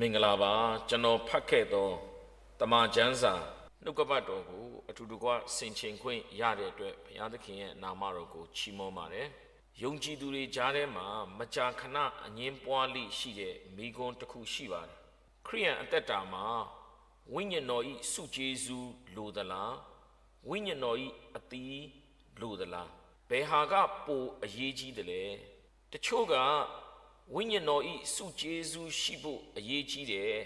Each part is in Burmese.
မင်္ဂလာပါကျွန်တော်ဖတ်ခဲ့သောတမန်ကျမ်းစာနှုတ်ကပတ်တော်ကိုအထူးတကွဆင်ခြင်ခွင့်ရတဲ့အတွက်ဘုရားသခင်ရဲ့နာမတော်ကိုချီးမွမ်းပါတယ်။ယုံကြည်သူတွေကြားထဲမှာမကြာခဏအငင်းပွားလိရှိတဲ့မိဂွန်းတစ်ခုရှိပါတယ်။ခရိယန်အသက်တာမှာဝိညာဉ်တော်ဤစုကျေးဇူးလိုသလားဝိညာဉ်တော်ဤအသီးလိုသလားဘယ်ဟာကပိုအရေးကြီးတယ်လဲတချို့က ဝိညာဉ်တော်ဤစုကျေးဇူးရှိဖို့အရေးကြီးတယ်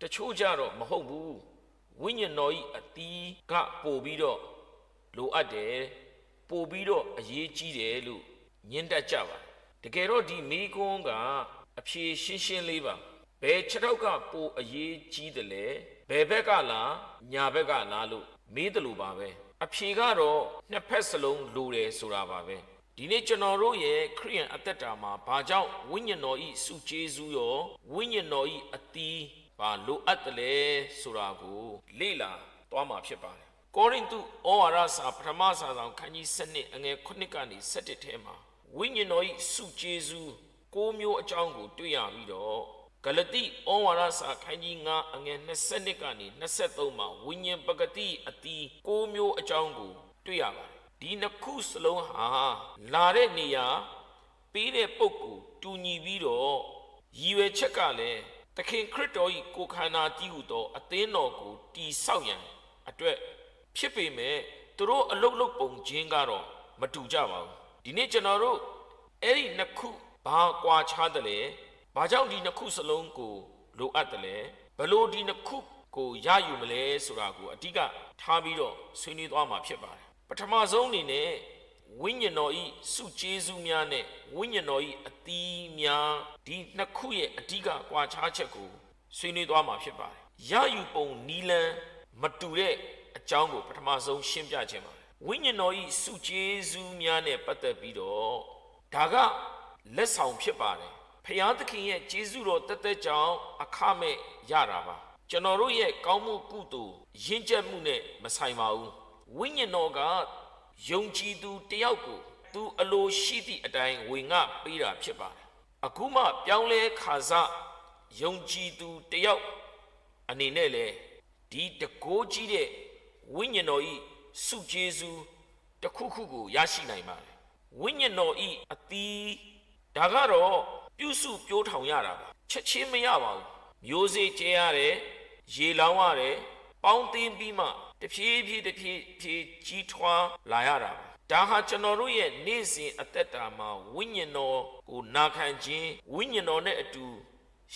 တချို့ကြတော့မဟုတ်ဘူးဝိညာဉ်တော်ဤအသီးကပိုပြီးတော့လိုအပ်တယ်ပိုပြီးတော့အရေးကြီးတယ်လို့ညှင်းတတ်ကြပါတယ်တကယ်တော့ဒီမိကွန်းကအဖြေရှင်းရှင်းလေးပါဘယ်ခြေထောက်ကပိုအရေးကြီးတယ်လဲဘယ်ဘက်ကလားညာဘက်ကလားလို့မေးတယ်လို့ပါပဲအဖြေကတော့နှစ်ဖက်စလုံးလိုတယ်ဆိုတာပါပဲ ဒီနေ့ကျွန်တော်တို့ရဲ့ခရိယန်အသက်တာမှာဘာကြောင့်ဝိညာဉ်တော်ဤစုကျေးဇူးရောဝိညာဉ်တော်ဤအသီးဘာလိုအပ်တယ်လဲဆိုတာကိုလေ့လာသွားမှာဖြစ်ပါတယ်ကောရိန္သုဩဝါဒစာပထမစာဆောင်ခန်းကြီး7အငယ်9ကနေ17ထဲမှာဝိညာဉ်တော်ဤစုကျေးဇူး၉မျိုးအကြောင်းကို တွေ့ရပြီးတော့ဂလတိဩဝါဒစာခန်းကြီး9အငယ်22ကနေ23မှာဝိညာဉ်ပဂတိအတီး၉မျိုးအကြောင်းကို တွေ့ရပါတယ် ဒီနှစ်ခုစလုံးဟာလာတဲ့နေရာပေးတဲ့ပုဂ္ဂိုလ်တူညီပြီးတော့ရည်ရွယ်ချက်ကလည်းသခင်ခရစ်တော်၏ကိုယ်ခန္ဓာတည်ဟူသောအသင်းတော်ကိုတည်ဆောက်ရန်အတွက်ဖြစ်ပေမဲ့သူတို့အလုတ်လုတ်ပုံချင်းကတော့မတူကြပါဘူးဒီနေ့ကျွန်တော်တို့အဲ့ဒီနှစ်ခုဘာကွာခြားတယ်လဲဘာကြောင့်ဒီနှစ်ခုစလုံးကိုလိုအပ်တယ်လဲဘလို့ဒီနှစ်ခုကိုရယူမလဲဆိုတာကိုအဓိကထားပြီးတော့ဆွေးနွေးသွားမှာဖြစ်ပါတယ် ပထမဆုံးအနေနဲ့ဝိညာဉ်တော်ဤစုကျေးဇူးများနဲ့ဝိညာဉ်တော်ဤအသီးများဒီနှစ်ခုရဲ့အဓိကကွာခြားချက်ကိုဆွေးနွေးသွားမှာဖြစ်ပါတယ်ရယူပုံနီလန်းမတူတဲ့အကြောင်းကိုပထမဆုံးရှင်းပြခြင်းပါတယ်ဝိညာဉ်တော်ဤစုကျေးဇူးများနဲ့ပတ်သက်ပြီးတော့ဒါကလက်ဆောင်ဖြစ်ပါတယ်ဖျားသခင်ရဲ့ကျေးဇူးတော်တက်တက်ကြောင့်အခမဲ့ရတာပါကျွန်တော်တို့ရဲ့ကောင်းမှုကုသိုလ်ရင့်ကျက်မှုနဲ့မဆိုင်ပါဘူး ဝိညာဉ်တော်ကယုံကြည်သူတယောက်ကိုသူအလိုရှိသည့်အတိုင်းဝင်ငါပေးတာဖြစ်ပါတယ်အခုမှပြောင်းလဲခါစားယုံကြည်သူတယောက်အနေနဲ့လေဒီတကိုးကြီးတဲ့ဝိညာဉ်တော်ဤစုကျေးဇူးတစ်ခုခုကိုရရှိနိုင်ပါတယ်ဝိညာဉ်တော်ဤအသီးဒါကတော့ပြုစုပြိုးထောင်ရတာပါချက်ချင်းမရပါဘူးမျိုးစေ့ကျဲရတယ်ရေလောင်းရတယ်ပေါင်းသိမ်းပြီးမှ တဖြည်းဖြည်းတဖြည်းဖြည်းကြီးထွားလာရတာပါဒါဟာကျွန်တော်တို့ရဲ့နေ့စဉ်အသက်တာမှာဝိညာဉ်တော်ကိုနာခံခြင်းဝိညာဉ်တော်နဲ့အတူ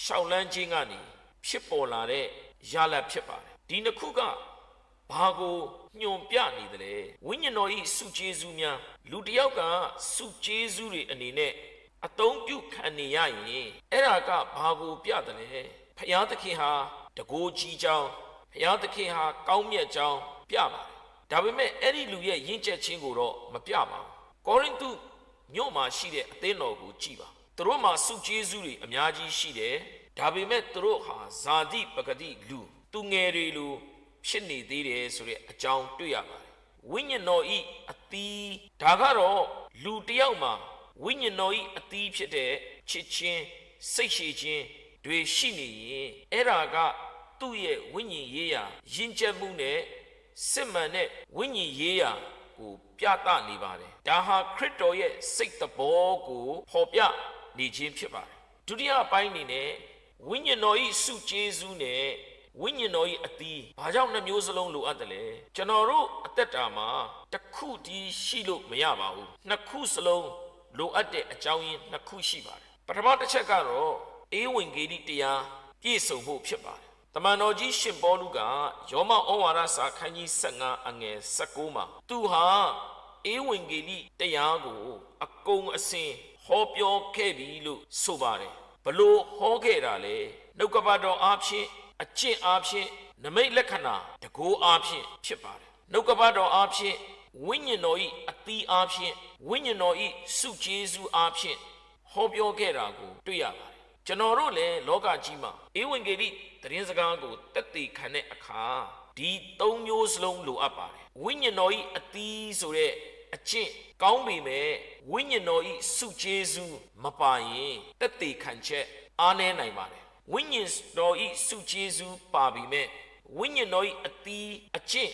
ရှောက်လန်းခြင်းကနေဖြစ်ပေါ်လာတဲ့ရလဒ်ဖြစ်ပါတယ်ဒီနှစ်ခုကဘာကိုညွန်ပြနေသလဲဝိညာဉ်တော်ဤစုကျေးဇူးများလူတစ်ယောက်ကစုကျေးဇူးတွေအနေနဲ့အသုံးပြုခံနေရရင်အဲ့ဒါကဘာကိုပြတယ်လဲဖျားသခင်ဟာတကိုးကြီးကြောင်း ဖျားသခင်ဟာကောင်းမြတ်ကြောင်းပြပါတယ်ဒါပေမဲ့အဲ့ဒီလူရဲ့ယဉ်ကျက်ခြင်းကိုတော့မပြပါဘူးကောရိန္သုမြို့မှာရှိတဲ့အသင်းတော်ကိုကြည်ပါသူတို့မှာစုကျေးဇူးတွေအများကြီးရှိတယ်ဒါပေမဲ့သူတို့ဟာဇာတိပဂတိလူသူငယ်တွေလူဖြစ်နေသေးတယ်ဆိုတဲ့အကြောင်းတွေ့ရပါတယ်ဝိညာဉ်တော်ဤအသီးဒါကတော့လူတစ်ယောက်မှာဝိညာဉ်တော်ဤအသီးဖြစ်တဲ့ချစ်ချင်းစိတ်ရှိခြင်းတွေရှိနေရင်အဲ့ဒါက သူ့ရဲ့ဝိညာဉ်ရေးရာယဉ်ကျေးမှုနဲ့စစ်မှန်တဲ့ဝိညာဉ်ရေးရာကိုပြသနေပါတယ်ဒါဟာခရစ်တော်ရဲ့စိတ်တဘောကိုဖော်ပြနေခြင်းဖြစ်ပါတယ်ဒုတိယအပိုင်းအနေနဲ့ဝိညာဉ်တော်ဤစုကျေးဇူးနဲ့ဝိညာဉ်တော်ဤအသီးဘာကြောင့်နှမျိုးစလုံးလိုအပ်တယ်လဲကျွန်တော်တို့အသက်တာမှာတစ်ခုတည်းရှိလို့မရပါဘူးနှစ်ခုစလုံးလိုအပ်တဲ့အကြောင်းရင်းနှစ်ခုရှိပါတယ်ပထမတစ်ချက်ကတော့အေးဝင်ဂေလိတရားပြည့်စုံဖို့ဖြစ်ပါတယ် တမန်တော်ကြီးရှင်ပေါလုကယောမဩဝါဒစာခန်းကြီး15အငယ်16မှာသူဟာအေးဝင်ဂေလိတရားကိုအကုန်အစင်ဟောပြောခဲ့ပြီလို့ဆိုပါတယ်ဘလို့ဟောခဲ့တာလဲနှုတ်ကပတ်တော်အားဖြင့်အကျင့်အားဖြင့်နမိတ်လက္ခဏာတကိုးအားဖြင့်ဖြစ်ပါတယ်နှုတ်ကပတ်တော်အားဖြင့်ဝိညာဉ်တော်၏အသီးအားဖြင့်ဝိညာဉ်တော်၏စုကျေးဇူးအားဖြင့်ဟောပြောခဲ့တာကိုတွေ့ရပါတယ် ကျွန်တော်တို့လည်းလောကကြီးမှာဧဝံဂေလိသတင်းစကားကိုတက်တည်ခံတဲ့အခါဒီသုံးမျိုးစလုံးလိုအပ်ပါတယ်ဝိညာဉ်တော်၏အသီးဆိုတဲ့အကျင့်ကောင်းပေမဲ့ဝိညာဉ်တော်၏စုကျေးဇူးမပါရင်တက်တည်ခံချက်အားနည်းနိုင်ပါတယ်ဝိညာဉ်တော်ဤစုကျေးဇူးပါပြီမဲ့ဝိညာဉ်တော်ဤအတီးအကျင့်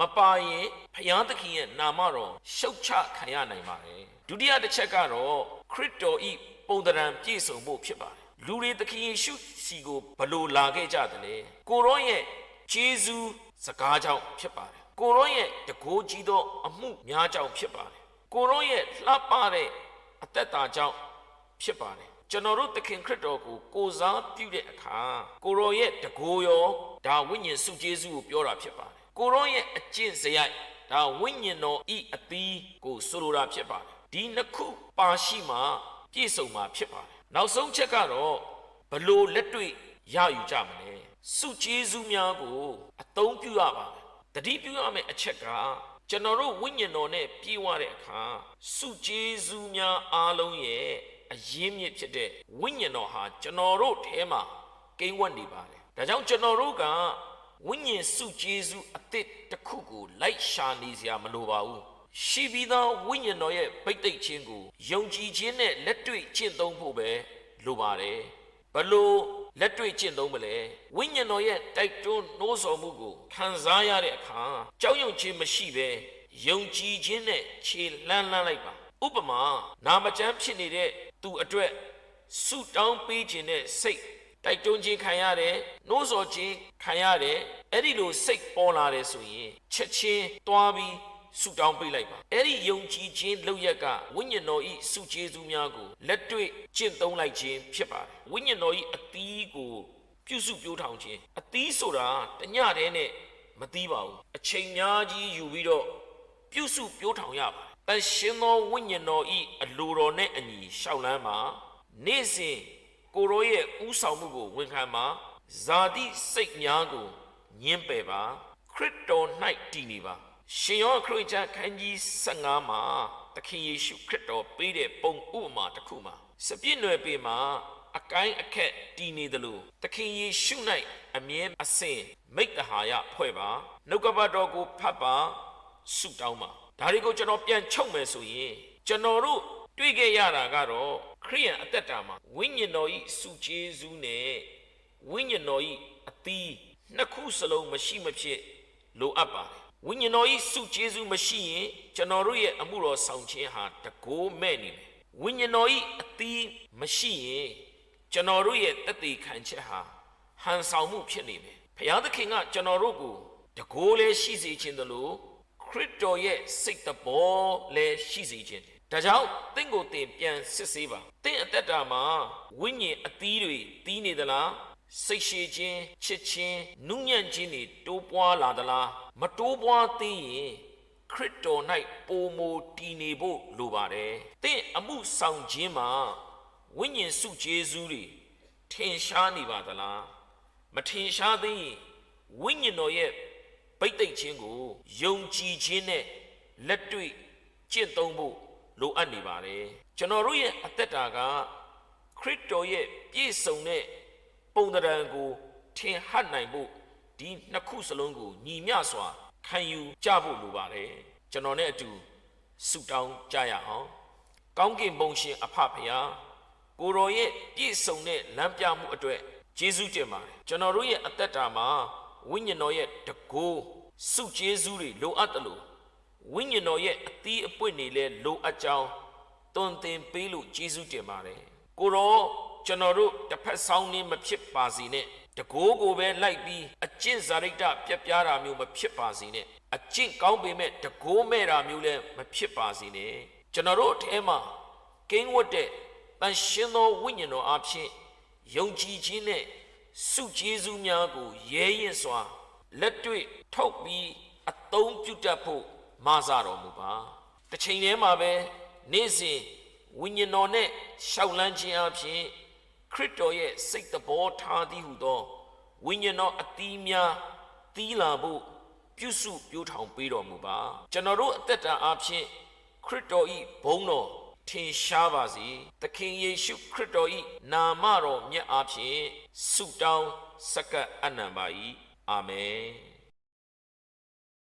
မပါရင်ဖျားသခင်ရဲ့နာမတော်ရှုတ်ချခံရနိုင်ပါတယ်ဒုတိယတစ်ချက်ကတော့ခရစ်တော်ဤပုံသဏ္ဍာန်ပြည့်စုံဖို့ဖြစ်ပါတယ် လူတွေသခင်ယေရှုစီကိုဘလို့လာခဲ့ကြတယ်လဲကိုရောရဲ့ဂျေဇူးစကားကြောင့်ဖြစ်ပါတယ်ကိုရောရဲ့တကိုးကြီးသောအမှုများကြောင့်ဖြစ်ပါတယ်ကိုရောရဲ့လှပတဲ့အသက်တာကြောင့်ဖြစ်ပါတယ်ကျွန်တော်တို့သခင်ခရစ်တော်ကိုကိုစားပြုတဲ့အခါကိုရောရဲ့တကိုးရောဒါဝိညာဉ်စုကျေးဇူးကိုပြောတာဖြစ်ပါတယ်ကိုရောရဲ့အကျင့်စရိုက်ဒါဝိညာဉ်တော်ဤအသီးကိုဆိုလိုတာဖြစ်ပါတယ်ဒီနှစ်ခုပါရှိမှပြည့်စုံမှာဖြစ်ပါတယ် နောက်ဆုံးချက်ကတော့ဘလို့လက်တွေ့ရယူကြမလဲစုကျေးဇူးများကိုအသုံးပြုရပါမယ်တတိပြုရမယ့်အချက်ကကျွန်တော်တို့ဝိညာဉ်တော်နဲ့ပြေဝတဲ့အခါစုကျေးဇူးများအားလုံးရဲ့အရင်းမြစ်ဖြစ်တဲ့ဝိညာဉ်တော်ဟာကျွန်တော်တို့ထဲမှာကိန်းဝတ်နေပါတယ်ဒါကြောင့်ကျွန်တော်တို့ကဝိညာဉ်စုကျေးဇူးအသစ်တစ်ခုကိုလိုက်ရှာနေစရာမလိုပါဘူး ရှိပြီးသောဝိညာဉ်တော်ရဲ့ဗိတ်သိက်ခြင်းကိုယုံကြည်ခြင်းနဲ့လက်တွေ့ကျင့်သုံးဖို့ပဲလိုပါတယ်ဘလို့လက်တွေ့ကျင့်သုံးမလဲဝိညာဉ်တော်ရဲ့တိုက်တွန်းနှိုးဆော်မှုကိုခံစားရတဲ့အခါကြောက်ရွံ့ခြင်းမရှိဘဲယုံကြည်ခြင်းနဲ့ခြေလှမ်းလှမ်းလိုက်ပါဥပမာနာမကျမ်းဖြစ်နေတဲ့သူအတွက်ဆုတောင်းပေးခြင်းနဲ့စိတ်တိုက်တွန်းခြင်းခံရတယ်နှိုးဆော်ခြင်းခံရတယ်အဲ့ဒီလိုစိတ်ပေါ်လာတယ်ဆိုရင်ချက်ချင်းတွားပြီး ဆုတောင်းပေးလိုက်ပါအဲ့ဒီယုံကြည်ခြင်းလောက်ရက်ကဝိညာဉ်တော်ဤဆုကျေးဇူးများကိုလက်တွေ့ကျင့်သုံးလိုက်ခြင်းဖြစ်ပါတယ်ဝိညာဉ်တော်ဤအသီးကိုပြုစုပြောထောင်ခြင်းအသီးဆိုတာတညတည်းနဲ့မသီးပါဘူးအချိန်များကြီးယူပြီးတော့ပြုစုပြောထောင်ရပါတယ်တန်ရှင်သောဝိညာဉ်တော်ဤအလိုတော်နဲ့အညီရှောက်လန်းမှာနေ့စဉ်ကိုရောရဲ့ဥဆောင်မှုကိုဝန်ခံမှာဇာတိစိတ်များကိုညှင်းပယ်ပါခရစ်တော်၌တည်နေပါ ရှင်ယောခရစ်ကျမ်းခန်းကြီး15မှာသခင်ယေရှုခရစ်တော်ပေးတဲ့ပုံဥပမာတစ်ခုမှာစပြည့်နွယ်ပေမှာအကိုင်းအခက်တည်နေတယ်လို့သခင်ယေရှု၌အမြဲအစဉ်မိတ္တဟာယဖွဲ့ပါနှုတ်ကပတ်တော်ကိုဖတ်ပါဆုတောင်းပါဒါတွေကိုကျွန်တော်ပြန်ချုပ်မယ်ဆိုရင်ကျွန်တော်တို့တွေ့ခဲ့ရတာကတော့ခရိယန်အသက်တာမှာဝိညာဉ်တော်ဤစုကျေးဇူးနဲ့ဝိညာဉ်တော်ဤအသီးနှစ်ခုစလုံးမရှိမဖြစ်လိုအပ်ပါတယ် ဝိညာဉ်တော်ဤစုကျေးဇူးမရှိရင်ကျွန်တော်တို့ရဲ့အမှုတော်ဆောင်ခြင်းဟာတကိုးမဲ့နေမယ်ဝိညာဉ်တော်ဤအသီးမရှိရင်ကျွန်တော်တို့ရဲ့တက်သေးခံချက်ဟာဟန်ဆောင်မှုဖြစ်နေမယ်ဘုရားသခင်ကကျွန်တော်တို့ကိုတကိုးလည်းရှိစေခြင်းတလို့ခရစ်တော်ရဲ့စိတ်တဘောလည်းရှိစေခြင်းဒါကြောင့်တင့်ကိုတင်ပြန်စစ်ဆေးပါတင့်အသက်တာမှာဝိညာဉ်အသီးတွေတီးနေသလား စိတ်ရှိခြင်းချစ်ခြင်းနုညံ့ခြင်းတွေတိုးပွားလာသလားမတိုးပွားသေးရင်ခရစ်တော်၌ပိုမိုတည်နေဖို့လိုပါတယ်တင့်အမှုဆောင်ခြင်းမှာဝိညာဉ်စုကျေးဇူးတွေထင်ရှားနေပါသလားမထင်ရှားသေးရင်ဝိညာဉ်တော်ရဲ့ဗိတ်သိက်ခြင်းကိုယုံကြည်ခြင်းနဲ့လက်တွေ့ကျင့်သုံးဖို့လိုအပ်နေပါတယ်ကျွန်တော်တို့ရဲ့အသက်တာကခရစ်တော်ရဲ့ပြည့်စုံတဲ့ ပုံသဏ္ဍာန်ကိုထင်ဟပ်နိုင်ဖို့ဒီနှစ်ခုစလုံးကိုညီမျှစွာခံယူကြဖို့လိုပါတယ်ကျွန်တော်နဲ့အတူဆုတောင်းကြရအောင်ကောင်းကင်ဘုံရှင်အဖဖရာကိုရောရဲ့ပြည့်စုံတဲ့လမ်းပြမှုအတွက်ယေရှုတင်ပါတယ်ကျွန်တော်တို့ရဲ့အသက်တာမှာဝိညာဉ်တော်ရဲ့တကိုးစုကျေးဇူးတွေလိုအပ်တယ်လို့ဝိညာဉ်တော်ရဲ့အသီးအပွင့်တွေလည်းလိုအပ်ကြောင်းတွင်တင်ပေးလို့ယေရှုတင်ပါတယ်ကိုရော ကျွန်တော်တို့တစ်ဖက်ဆောင်နေမဖြစ်ပါစေနဲ့တကိုးကိုပဲလိုက်ပြီးအကျင့်ဇာရိတပြက်ပြားတာမျိုးမဖြစ်ပါစေနဲ့အကျင့်ကောင်းပေမဲ့တကိုးမဲ့တာမျိုးလည်းမဖြစ်ပါစေနဲ့ကျွန်တော်တို့အထဲမှာကိန်းဝတ်တဲ့တန်ရှင်းသောဝိညာဉ်တော်အဖြစ်ယုံကြည်ခြင်းနဲ့စုကျေးဇူးများကိုရဲရင်စွာလက်တွေ့ထုတ်ပြီးအသုံးပြုတတ်ဖို့မဆတော်မူပါတစ်ချိန်တည်းမှာပဲနေ့စဉ်ဝိညာဉ်တော်နဲ့ရှောက်လန်းခြင်းအဖြစ် ခရစ်တော်ရဲ့စိတ်တဘောထားသည်ဟုသောဝိညာဉ်တော်အသီးများသီးလာဖို့ပြုစုပြောထောင်ပေးတော်မူပါကျွန်တော်တို့အသက်တာအဖြစ်ခရစ်တော်ဤဘုန်းတော်ထင်ရှားပါစေသခင်ယေရှုခရစ်တော်ဤနာမတော်မြတ်အားဖြင့်ဆုတောင်းစက္ကပ်အနံပါ၏အာမင်